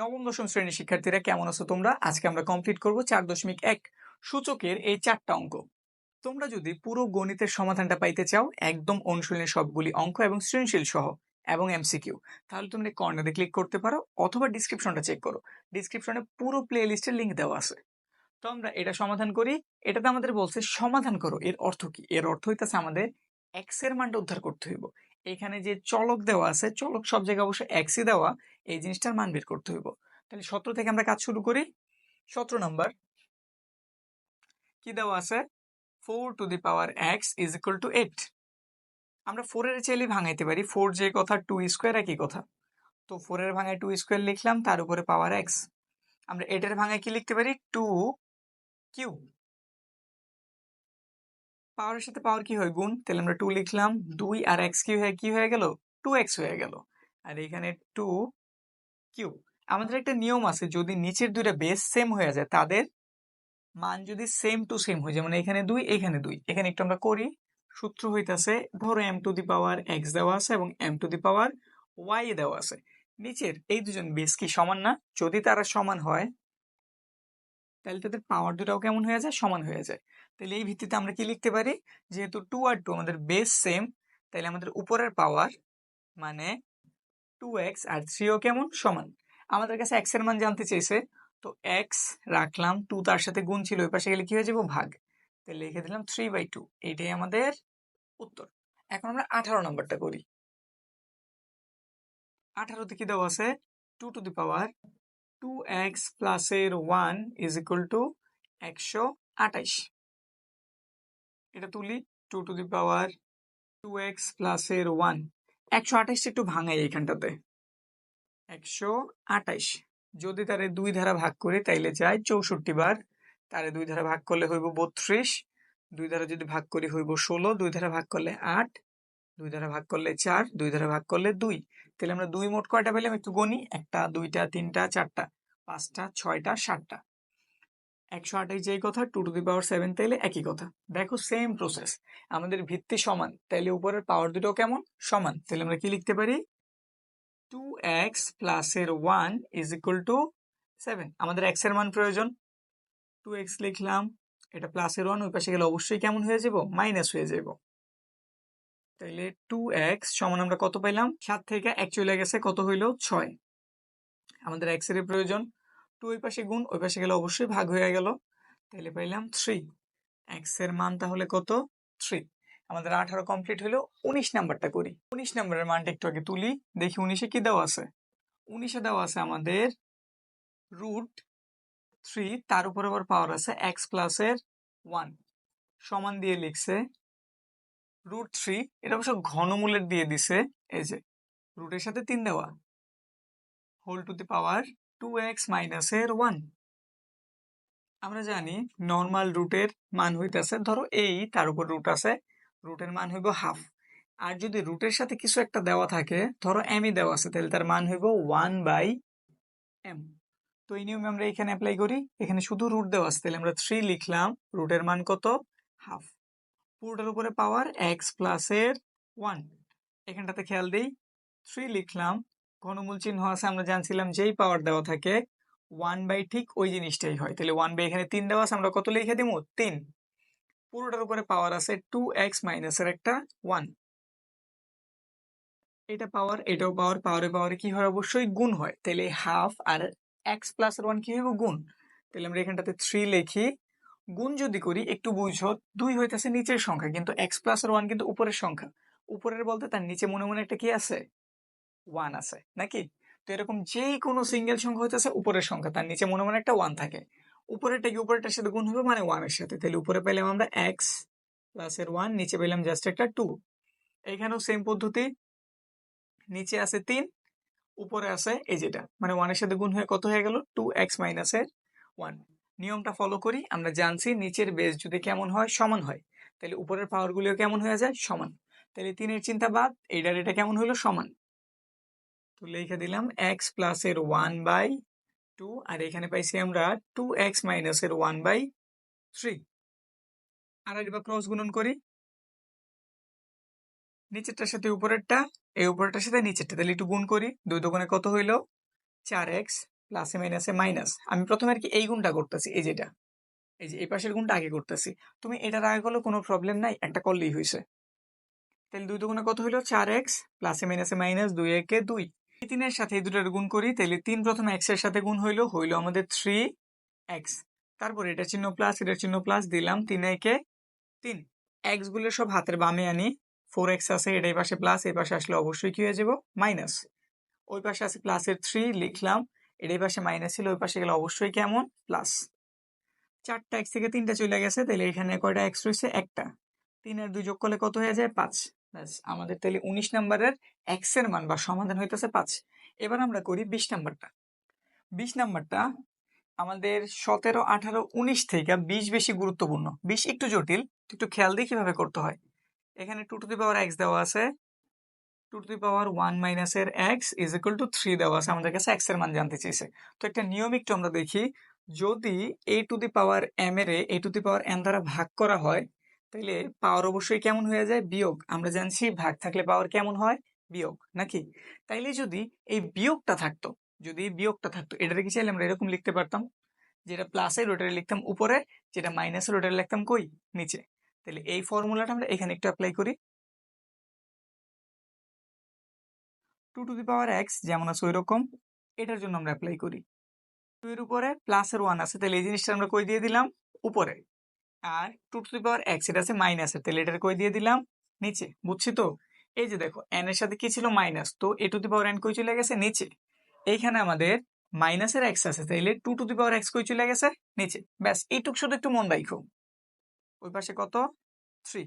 নবম, দশম শ্রেণির শিক্ষার্থীরা কেমন আছো তোমরা? আজকে আমরা কমপ্লিট করব চার দশমিক এক সূচকের এই চারটা অঙ্ক। তোমরা যদি পুরো গণিতের সমাধানটা পাইতে চাও, একদম অনুশীলনের সবগুলি অঙ্ক এবং সৃজনশীল সহ এবং এমসিকিউ তাহলে তোমরা কর্নারে ক্লিক করতে পারো অথবা ডিসক্রিপশনটা চেক করো। ডিসক্রিপশনে পুরো প্লে লিস্টের লিঙ্ক দেওয়া আছে। তো আমরা এটা সমাধান করি। এটাতে আমাদের বলছে সমাধান করো। এর অর্থ কি? এর অর্থ হইতেছে আমাদের এক্সের মানটা উদ্ধার করতে হইব। এখানে যে চলক দেওয়া আছে, চলক সব জায়গায় অবশ্যই এক্সই দেওয়া। এই জিনিসটার মান বের করতে হইব। তাহলে সতেরো থেকে আমরা কাজ শুরু করি। সতেরো নম্বর। কি দেওয়া আছে? Four to the power X is equal to eight আমরা ফোরের চাইলে ভাঙাইতে পারি। ফোর যে কথা টু স্কোয়ার একই কথা। তো ফোরের ভাঙায় টু স্কোয়ার লিখলাম, তার উপরে পাওয়ার এক্স আমরা এটার ভাঙায় কি লিখতে পারি? টু কিউ পাওয়ারের সাথে পাওয়ার কি হয়? গুণ। তাহলে আমরা টু লিখলাম। দুই আর এক্স কি হয়ে কি হয়ে গেল? টু এক্স হয়ে গেল। আর এখানে টু কিউ আমাদের একটা নিয়ম আছে, যদি নিচের দুইটা বেস সেম হয়ে যায়, তাদের মান যদি সেম টু সেম হয়ে যায় মানে এখানে দুই এখানে দুই। এখানে একটু আমরা করি, সূত্র হইতাছে, ধরো M to the power X দেওয়া আছে এবং M to the power Y দেওয়া আছে। নিচের এই দুজন বেস কি সমান না? যদি তারা সমান হয়, তাহলে তাদের পাওয়ার দুটাও কেমন হয়ে যায়? সমান হয়ে যায়। তাহলে এই ভিত্তিতে আমরা কি লিখতে পারি? যেহেতু টু আর টু আমাদের বেস সেম তাহলে আমাদের উপরের পাওয়ার মানে টু এক্স আর থ্রিও কেমন? সমান। আমাদের কাছে এক্সের মান জানতে চেয়েছে। তো এক্স রাখলাম টু তার সাথে গুণ ছিল ওই পাশে গেলে কি হয়ে যাব? ভাগ। তাহলে লিখে দিলাম থ্রি বাই টু এইটাই আমাদের উত্তর। এখন আমরা আঠারো নম্বরটা করি। আঠারোতে কি দেওয়া আছে? Two to the power two x প্লাসের ওয়ান ইজ ইকুয়াল টু একশো আঠাইশ। এটা তুলি। Two to the power two x প্লাসের ওয়ান একশো আঠাইশটা একটু ভাঙাই এইখানটাতে। একশো আঠাইশ যদি তারে দুই ধারা ভাগ করি, তাইলে যায় চৌষট্টি বার। তারে দুই ধারা ভাগ করলে হইব বত্রিশ। দুই ধারা যদি ভাগ করি, হইব ষোলো। দুই ধারা ভাগ করলে আট। দুই ধারা ভাগ করলে চার। দুই ধারা ভাগ করলে দুই। তাহলে আমরা দুই মোট কয়টা পেলাম? একটু গণি একটা, দুইটা, তিনটা, চারটা, পাঁচটা, ছয়টা, সাতটা। একশো আঠাশ যেই কথা two to the power seven তাইলে একই কথা। দেখো সেম প্রসেস আমাদের ভিত্তি সমান। তাইলে উপরের পাওয়ার দুটো কেমন? সমান। তাহলে আমরা কি লিখতে পারি? টু এক্স প্লাসের one is equal to seven আমাদের এক্সের মান প্রয়োজন। টু এক্স লিখলাম। এটা প্লাসের ওয়ান ওই পাশে গেলে অবশ্যই কেমন হয়ে যাব? মাইনাস হয়ে যাব। তাইলে টু এক্স সমান আমরা কত পাইলাম? সাত থেকে এক চলে গেছে, কত হইল? ছয়। আমাদের এক্সের প্রয়োজন। টু ওই পাশে গুণ, ওই পাশে গেলে অবশ্যই ভাগ হয়ে গেল। তাহলে পাইলাম থ্রি এক্সের মান তাহলে কত? থ্রি আমাদের আঠারো কমপ্লিট হলো উনিশ নাম্বারটা করি। উনিশ নাম্বারের মানটা একটু আগে তুলি, দেখি উনিশে কি দেওয়া আছে? উনিশে দেওয়া আছে আমাদের রুট থ্রি তার উপর আবার পাওয়ার আছে এক্স প্লাসের ওয়ান সমান দিয়ে লিখছে রুট থ্রি এটা অবশ্য ঘনমূলের দিয়ে দিছে, এই যে। রুটের সাথে তিন দেওয়া। Whole to the power to x মাইনাসের ওয়ান আমরা জানি নর্মাল রুটের মান হইতেছে, ধরো এই, তার উপর রুট আছে রুটের মান হইব হাফ আর যদি রুটের সাথে কিছু একটা দেওয়া থাকে, ধরো এমই দেওয়া আছে, তাহলে তার মান হইব ওয়ান বাই এম তো এই নিয়মে আমরা এখানে অ্যাপ্লাই করি। এখানে শুধু রুট দেওয়া আছে, তাহলে আমরা থ্রি লিখলাম রুটের মান কত? হাফ পুরোটার উপরে পাওয়ার এক্স প্লাসের ওয়ান এখানটাতে খেয়াল দিই থ্রি লিখলাম ঘনমূল চিহ্ন আছে, আমরা জানছিলাম যেই পাওয়ার দেওয়া থাকে ওয়ান বাই ঠিক ওই জিনিসটাই হয়। তাহলে ওয়ান বাই এখানে তিন দেওয়া আছে, আমরা কত লিখে দিব? তিন। পুরোটার উপরে পাওয়ার আছে টু এক্স মাইনাসের একটা ওয়ান এটা পাওয়ার এটাও পাওয়ার পাওয়ারে পাওয়ারে কি হয়? অবশ্যই গুণ হয়। তাহলে হাফ আর এক্স প্লাস ওয়ান কি হবে গুণ। তাহলে আমরা এখানটাতে থ্রি লিখি। গুণ যদি করি, একটু বুঝো, দুই হইতেছে নিচের সংখ্যা, কিন্তু এক্স প্লাস ওয়ান কিন্তু উপরের সংখ্যা। উপরের বলতে তার নিচে মনে মনে একটা কি আছে? ওয়ান আছে, নাকি? তো এরকম যে কোনো সিঙ্গেল সংখ্যা হইতেছে উপরের সংখ্যা, তার নিচে মনে মনে একটা ওয়ান থাকে। উপরেরটা কি উপরেরটার সাথে গুণ হবে? মানে ওয়ানের সাথে। তাহলে উপরে পেলাম আমরা এক্স প্লাসের ওয়ান নিচে পেলাম জাস্ট একটা টু এখানেও সেম পদ্ধতি। নিচে আছে তিন, উপরে আছে এই যেটা। মানে ওয়ানের সাথে গুণ হয়ে কত হয়ে গেল? টু এক্স মাইনাসের ওয়ান নিয়মটা ফলো করি, আমরা জানছি নিচের বেস যদি কেমন হয়? সমান হয়। তাহলে উপরের পাওয়ারগুলিও কেমন হয়ে যায়? সমান। তাহলে তিনের চিন্তা বাদ, এইটার এটা কেমন হলো সমান। তো লিখে দিলাম এক্স প্লাসের ওয়ান বাই টু আর এখানে পাইছি আমরা টু এক্স মাইনাসের ওয়ান বাই থ্রি আর এবার ক্রস গুণন করি। নিচেরটার সাথে উপরেরটা, এই উপরেরটার সাথে নিচেরটা, তাহলে একটু গুণ করি। দুই দোকানে কত হইল? চার এক্স প্লাসে মাইনাসে মাইনাস আমি প্রথমে আর কি এই গুণটা করতেছি, এই যেটা। এই যে এই পাশের গুণটা আগে করতেছি। তুমি এটার আগে করলে কোনো প্রবলেম নাই, একটা করলেই হয়েছে তাহলে দুই দুগুণে কত হলো চার এক্স প্লাসে মাইনাসে মাইনাস দুই একে দুই। তিনের সাথে এই দুটোর গুণ করি তাহলে তিন প্রথমে এক্সের সাথে গুণ হইল হইল আমাদের থ্রি এক্স তারপর এটা চিহ্ন প্লাস এটা চিহ্ন প্লাস দিলাম তিন একে তিন। এক্সগুলো সব হাতের বামে আনি ফোর এক্স আছে, এটা এই পাশে প্লাস এই পাশে আসলে অবশ্যই কি হয়ে যাব মাইনাস ওই পাশে আছে প্লাসের থ্রি লিখলাম, এটা এই পাশে মাইনাস ছিল, ওই পাশে গেলে অবশ্যই কেমন? প্লাস চারটা এক্স থেকে তিনটা চলে গেছে তাহলে এখানে কয়টা এক্স রয়েছে? একটা। তিন আর দুই যোগ করলে কত হয়ে যায়? পাঁচ। ব্যাস, আমাদের তাহলে উনিশ নাম্বারের এক্সের মান বা সমাধান হইতেছে পাঁচ। এবার আমরা করি বিশ নাম্বারটা। বিশ নাম্বারটা আমাদের সতেরো, আঠারো, উনিশ থেকে বিশ বেশি গুরুত্বপূর্ণ। বিশ একটু জটিল, একটু খেয়াল দিয়ে কীভাবে করতে হয়? এখানে two to the power x দেওয়া আছে। Two to the power one মাইনাসের x is equal to three দেওয়া আছে, আমাদের কাছে এক্সের মান জানতে চেয়েছে। তো একটা নিয়ম একটু আমরা দেখি, যদি এ টু দি পাওয়ার এম এর এ টু দি পাওয়ার এন দ্বারা ভাগ করা হয় তাহলে পাওয়ার অবশ্যই কেমন হয়ে যায়? বিয়োগ। আমরা জানছি ভাগ থাকলে পাওয়ার কেমন হয়? বিয়োগ, নাকি? তাইলে যদি এই বিয়োগটা থাকতো, যদি এই বিয়োগটা থাকতো, এটারে কি চাইলে আমরা এরকম লিখতে পারতাম? যেটা প্লাসের ওটারে লিখতাম উপরে, যেটা মাইনাসের ওটারে লিখতাম কই? নিচে। তাহলে এই ফর্মুলাটা আমরা এখানে একটু অ্যাপ্লাই করি। Two to the power x যেমন আছে ওই রকম এটার জন্য আমরা অ্যাপ্লাই করি। টু এর উপরে প্লাসের ওয়ান আছে তাহলে এই জিনিসটা আমরা কই দিয়ে দিলাম? উপরে। আর two to the power x এটা আছে মাইনাসের তাহলে এটার কই দিয়ে দিলাম? নিচে, বুঝছি তো? এই যে দেখো এন এর সাথে কি ছিল? মাইনাস তো এ টু দি পাওয়ার এন কই চলে গেছে? নিচে। এইখানে আমাদের মাইনাসের এক্স আছে। তাইলে two to the power x কই চলে গেছে? নিচে। ব্যাস, এইটুক শুধু একটু মন রাখো ওই পাশে কত? থ্রি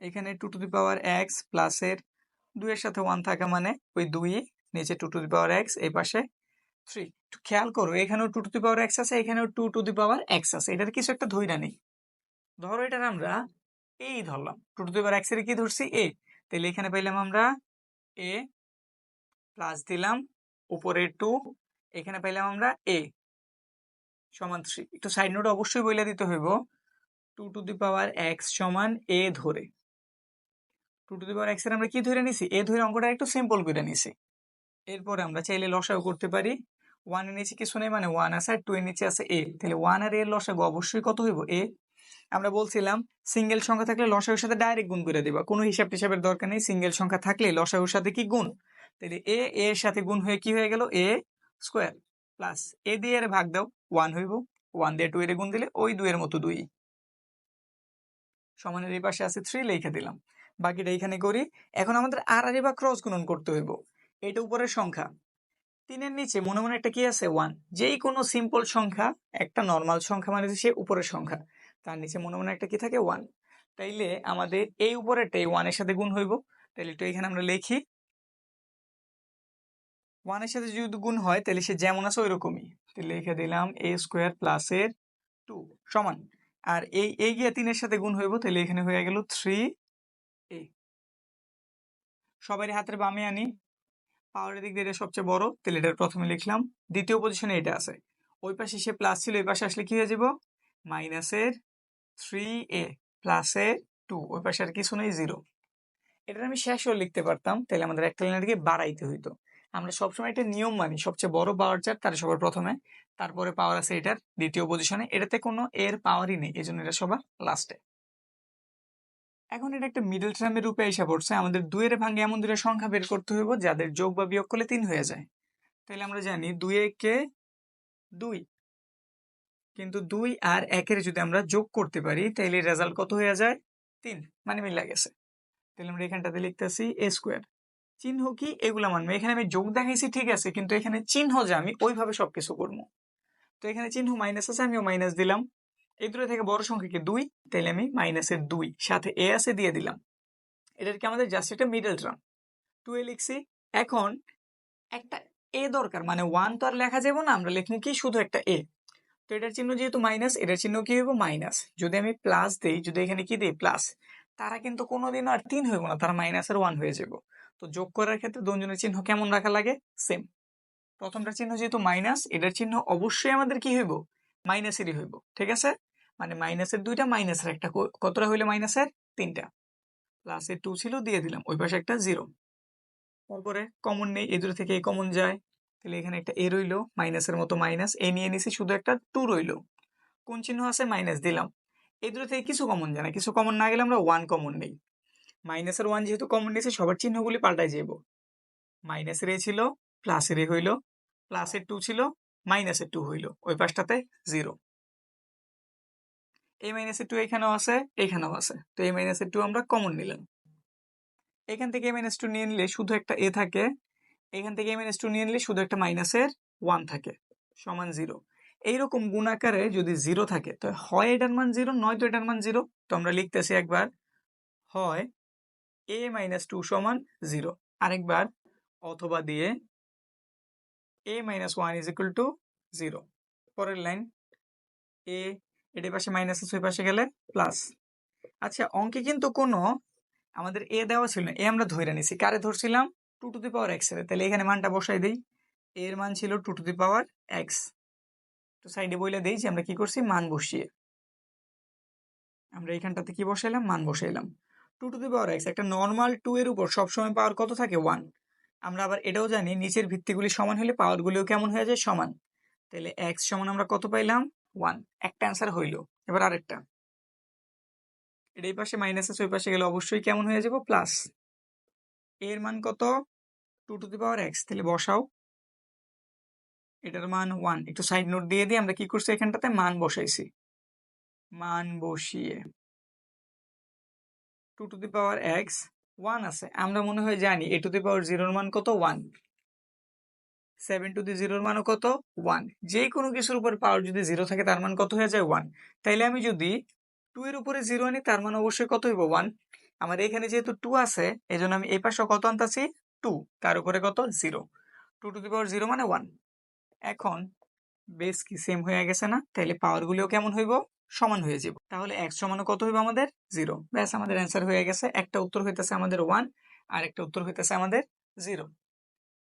এখানে two to the power x প্লাসের দুইয়ের সাথে ওয়ান থাকা মানে ওই দুই, নিচে two to the power x এই পাশে থ্রি খেয়াল করো, এখানেও two to the power x আছে, এখানেও two to the power x আছে, এটার কিছু একটা ধৈরা নেই। ধরো এটার আমরা এই ধরলাম টু টু দি পাওয়ার এক্সের কি ধরছি? এ তাহলে এখানে পাইলাম আমরা এ প্লাস দিলাম উপরে টু এখানে পাইলাম আমরা এ সমান থ্রি একটু সাইড নোট অবশ্যই বইলে দিতে হইব two to the power x সমান এ ধরে। টু টু দি পাওয়ার এক্সের আমরা কি ধরে নিছি? এ ধরে অঙ্কটা একটু সিম্পল করে নিছি। এরপরে আমরা চাইলে লসাগু করতে পারি। ওয়ানের নিচে কিছু নেই মানে ওয়ান আছে, আর টু এর নিচে আছে এ তাহলে ওয়ান আর এর লসাগু অবশ্যই কত হইব? এ আমরা বলছিলাম সিঙ্গেল সংখ্যা থাকলে লসাগুর সাথে ডাইরেক্ট গুণ করে দিবা। কোনো হিসাব টিসাবের দরকার নেই সিঙ্গেল সংখ্যা থাকলে লসাগুর সাথে কি গুণ? তাহলে এ এর সাথে গুণ হয়ে কি হয়ে গেল? এ স্কোয়ার প্লাস এ দিয়ে এর ভাগ দাও ওয়ান হইব। ওয়ান দিয়ে টু এর গুণ দিলে ওই দুইয়ের মতো দুই। সমানের এই পাশে আছে থ্রি লিখে দিলাম। বাকিটা এখানে করি। এখন আমাদের আর আর বা ক্রস গুণন করতে হইব। এটা উপরের সংখ্যা। তিনের নিচে মনে মনে একটা কি আছে? ওয়ান যেই কোনো সিম্পল সংখ্যা, একটা নর্মাল সংখ্যা মানে সে উপরের সংখ্যা। তার নিচে মনে মনে একটা কি থাকে? ওয়ান তাইলে আমাদের এই উপরেরটা এই ওয়ানের সাথে গুণ হইব। তাহলে একটু এখানে আমরা লিখি। ওয়ানের সাথে যদি গুণ হয় তাহলে সে যেমন আছে ওই রকমই লিখে দিলাম এ স্কোয়ার প্লাসের টু সমান। আর এই এই গিয়ে তিনের সাথে গুণ হইব তাহলে এখানে হয়ে গেল থ্রি এ সবারই হাতের বামে আনি। পাওয়ারের দিক দিয়ে এটা সবচেয়ে বড়, তাহলে এটার প্রথমে লিখলাম। দ্বিতীয় পজিশনে এটা আছে। ওই পাশে সে প্লাস ছিল, ওই পাশে আসলে কি হয়ে যাব মাইনাসের থ্রি এ প্লাসের টু ওই পাশে আর কিছু নেই জিরো এটা আমি শেষও লিখতে পারতাম, তাহলে আমাদের একটা লাইনারকে বাড়াইতে হইতো। আমরা সবসময় একটা নিয়ম মানি, সবচেয়ে বড় পাওয়ার চার তার সবার প্রথমে, তারপরে পাওয়ার আছে এটার দ্বিতীয় পজিশনে এটাতে কোনো এর পাওয়ারই নেই এই জন্য এটা সবার লাস্টে এখন এটা একটা মিডল টার্মের রূপে এসে পড়ছে। আমাদের দুইয়ের ভাঙে এমন দুটো সংখ্যা বের করতে হইব, যাদের যোগ বা বিয়োগ করলে তিন হয়ে যায়। তাহলে আমরা জানি দুই একে দুই। কিন্তু দুই আর একের যদি আমরা যোগ করতে পারি তাহলে রেজাল্ট কত হয়ে যায়? তিন। মানে মিলা গেছে। তাহলে আমরা এখানটাতে লিখতেছি এ স্কোয়ার চিহ্ন কি? এগুলা মানবো। এখানে আমি যোগ দেখাইছি, ঠিক আছে। কিন্তু এখানে চিহ্ন যে আমি ওইভাবে সবকিছু করব। তো এখানে চিহ্ন মাইনাস আছে, আমিও মাইনাস দিলাম। এই দুটো থেকে বড় সংখ্যা কি দুই তাহলে আমি মাইনাসের দুই, সাথে এ আছে দিয়ে দিলাম। এটার কি আমাদের জাস্ট একটা মিডল টার্ম টু এ লিখছি, এখন একটা এ দরকার মানে ওয়ান তো আর লেখা যাব না, আমরা লিখব কি শুধু একটা এ তো এটার চিহ্ন যেহেতু মাইনাস এটার চিহ্ন কি হইব? মাইনাস যদি আমি প্লাস দিই, যদি এখানে কি দিই? প্লাস তারা কিন্তু কোনোদিন আর তিন হইব না, তারা মাইনাসের ওয়ান হয়ে যাব। তো যোগ করার ক্ষেত্রে দুজনের চিহ্ন কেমন রাখা লাগে? সেম প্রথমটার চিহ্ন যেহেতু মাইনাস এটার চিহ্ন অবশ্যই আমাদের কি হইব? মাইনাসেরই হইব, ঠিক আছে? মানে মাইনাসের দুইটা, মাইনাসের একটা। কতটা হইলে মাইনাসের? তিনটা। প্লাসের টু ছিল, দিয়ে দিলাম। ওই পাশে একটা জিরো তারপরে কমন নেই এ দুটো থেকে কমন যায়। তাহলে এখানে একটা এ রইল, মাইনাসের মতো মাইনাস। এ নিয়ে নিছি, শুধু একটা টু রইল। কোন চিহ্ন আছে? মাইনাস দিলাম। এই দুটো থেকে কিছু কমন যায় না। কিছু কমন না গেলে আমরা ওয়ান কমন নেই। মাইনাসের ওয়ান যেহেতু কমন নিয়েছে, সবার চিহ্নগুলি পাল্টাই যাব মাইনাসের এ ছিল প্লাসের এ হইল প্লাসের টু ছিল, মাইনাসের টু হইল। ওই পাশটাতে জিরো এই মাইনাসের টু এখানেও আছে এখানেও আছে। তো এই মাইনাসের টু আমরা কমন নিলাম। এখান থেকে মাইনাস টু নিয়ে নিলে শুধু একটা এ থাকে। এখান থেকে মাইনাস টু নিয়ে নিলে শুধু একটা মাইনাসের ওয়ান থাকে, সমান জিরো এইরকম গুণাকারে যদি জিরো থাকে, তো হয় এটার মান জিরো নয়তো এটার মান জিরো তো আমরা লিখতেছি একবার, হয় এ মাইনাস টু সমান জিরো আরেকবার, অথবা দিয়ে a minus one is equal to zero পরের লাইন এ এটার পাশে মাইনাস আছে, ওই পাশে গেলে প্লাস আচ্ছা অঙ্কে কিন্তু কোনো আমাদের এ দেওয়া ছিল না এ আমরা ধরে নিছি। কারে ধরছিলাম? টু টু দি পাওয়ার এক্সের। তাহলে এখানে মানটা বসাই দিই। এর মান ছিল two to the power x তো সাইডে বইলে দিই যে আমরা কি করছি? মান বসিয়ে। আমরা এইখানটাতে কি বসাইলাম? মান বসাইলাম। Two to the power x একটা নর্মাল টু এর উপর সবসময় পাওয়ার কত থাকে? ওয়ান আমরা আবার এটাও জানি, নিচের ভিত্তিগুলি সমান হলে পাওয়ারগুলিও কেমন হয়ে যায়? সমান। তাহলে এক্স সমান আমরা কত পাইলাম? ওয়ান। একটা অ্যান্সার হইল। এবার আরেকটা। এটা এই পাশে মাইনাস আছে ওই পাশে গেলে অবশ্যই কেমন হয়ে যাব? প্লাস। এর মান কত? Two to the power x. তাহলে বসাও। এটার মান ওয়ান। একটু সাইড নোট দিয়ে দিয়ে আমরা কি করছি এখানটাতে? মান বসাইছি। মান বসিয়ে। Two to the power x. One আছে। আমরা মনে হয় জানি এ টু দি পাওয়ার জিরোর মান কত? ওয়ান। সেভেন টু দি জিরোর মানও কত? ওয়ান। যে কোনো কিছুর উপর পাওয়ার যদি জিরো থাকে, তার মান কত হয়ে যায়? ওয়ান। তাইলে আমি যদি টু এর উপরে জিরো আনি, তার মান অবশ্যই কত হইব? ওয়ান। আমার এখানে যেহেতু টু আছে এই জন্য আমি এই পাশে কত আনতাছি? টু তার উপরে কত? Zero two to the power zero মানে ওয়ান এখন বেস কি সেম হয়ে গেছে না? তাহলে পাওয়ারগুলিও কেমন হইব? সমান হয়ে যাব। তাহলে এক সমানও কত হইব আমাদের? জিরো ব্যাস, আমাদের অ্যান্সার হয়ে গেছে। একটা উত্তর হইতেছে আমাদের ওয়ান আর একটা উত্তর হইতেছে আমাদের জিরো